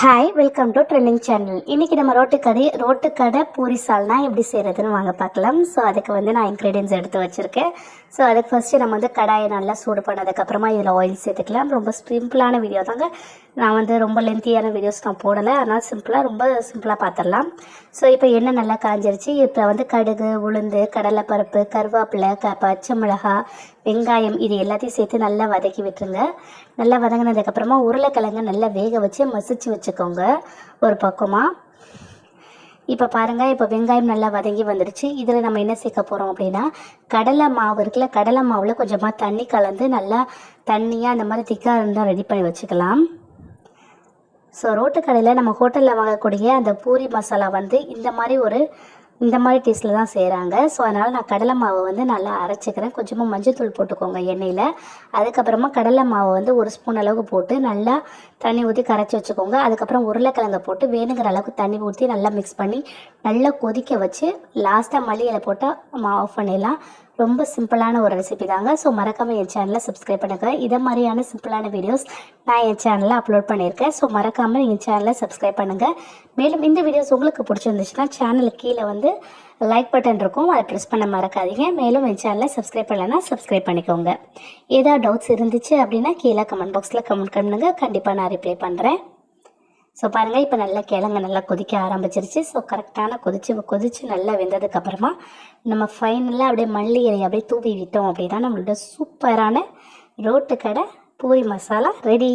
Hi welcome to trending channel இன்றைக்கி நம்ம ரோட்டுக்கடை ரோட்டுக்கடை பூரி சால்னா எப்படி செய்கிறதுன்னு வாங்க பார்க்கலாம். ஸோ அதுக்கு வந்து நான் இன்க்ரீடியன்ஸ் எடுத்து வச்சுருக்கேன். ஸோ அதுக்கு ஃபஸ்ட்டு நம்ம வந்து கடாயை நல்லா சூடு பண்ணதுக்கப்புறமா இதில் ஆயில் சேர்த்துக்கலாம். ரொம்ப சிம்பிளான வீடியோ தாங்க. நான் வந்து ரொம்ப லென்த்தியான வீடியோஸ் நான் போடலை. அதனால் சிம்பிளாக ரொம்ப சிம்பிளாக பார்த்துடலாம் ஸோ இப்போ எண்ணெய் நல்லா காஞ்சிருச்சு. இப்போ வந்து கடுகு உளுந்து கடலைப்பருப்பு கருவேப்பிலை க பச்சை மிளகா வெங்காயம் இது எல்லாத்தையும் சேர்த்து நல்லா வதக்கி விட்டுருங்க. நல்லா வதங்கினதுக்கப்புறமா உருளைக்கிழங்கு நல்லா வேக வச்சு மசிச்சு வச்சுக்கோங்க ஒரு பக்கமாக இப்போ பாருங்கள் இப்போ வெங்காயம் நல்லா வதங்கி வந்துடுச்சு. இதில் நம்ம என்ன சேர்க்க போகிறோம் அப்படின்னா கடலை மாவு இருக்குல்ல கடலை மாவில் கொஞ்சமாக தண்ணி கலந்து நல்லா தண்ணியாக அந்த மாதிரி திக்காக இருந்தால் ரெடி பண்ணி வச்சுக்கலாம். ஸோ ரோட்டு கடையில் நம்ம ஹோட்டலில் வாங்கக்கூடிய அந்த பூரி மசாலா வந்து இந்த மாதிரி ஒரு இந்த மாதிரி டேஸ்ட்டில் தான் செய்கிறாங்க ஸோ அதனால் நான் கடலை மாவை வந்து நல்லா அரைச்சிக்கிறேன். கொஞ்சமாக மஞ்சள்தூள் போட்டுக்கோங்க எண்ணெயில். அதுக்கப்புறமா கடலை மாவை வந்து ஒரு ஸ்பூன் அளவுக்கு போட்டு நல்லா தண்ணி ஊற்றி கரைச்சி வச்சுக்கோங்க. அதுக்கப்புறம் உருளைக்கிழங்க போட்டு வேணுங்கிற அளவுக்கு தண்ணி ஊற்றி நல்லா மிக்ஸ் பண்ணி நல்லா கொதிக்க வச்சு லாஸ்ட்டாக மல்லியில் போட்டால் நம்ம ஆஃப் பண்ணிடலாம். ரொம்ப சிம்பிளான ஒரு ரெசிபி தாங்க. ஸோ மறக்காமல் என் சேனலை சப்ஸ்கிரைப் பண்ணுங்கள் இதை மாதிரியான சிம்பிளான வீடியோஸ் நான் என் சேனலில் அப்லோட் பண்ணியிருக்கேன். ஸோ மறக்காமல் என் சேனலை சப்ஸ்கிரைப் பண்ணுங்கள் மேலும் இந்த வீடியோஸ் உங்களுக்கு பிடிச்சிருந்துச்சுன்னா சேனலுக்கு கீழே வந்து லைக் பட்டன் இருக்கும். அதை ப்ரெஸ் பண்ண மறக்காதீங்க. மேலும் என் சேனலை சப்ஸ்கிரைப் பண்ணலைன்னா சப்ஸ்கிரைப் பண்ணிக்கோங்க. ஏதாவது டவுட்ஸ் இருந்துச்சு அப்படின்னா கீழே கமெண்ட் பாக்ஸில் கமெண்ட் பண்ணுங்கள் கண்டிப்பாக நான் ரிப்ளை பண்ணுறேன் ஸோ பாருங்கள் இப்போ நல்லா கிழங்கு நல்லா கொதிக்க ஆரம்பிச்சிருச்சு. ஸோ கரெக்டான கொதிச்சு கொதிச்சு நல்லா வெந்ததுக்கப்புறமா நம்ம ஃபைனலாக அப்படியே மல்லி இலையை அப்படியே தூவி விட்டோம் அப்படின்னா நம்மளோட சூப்பரான ரோட்டு கடை பூரி மசாலா ரெடி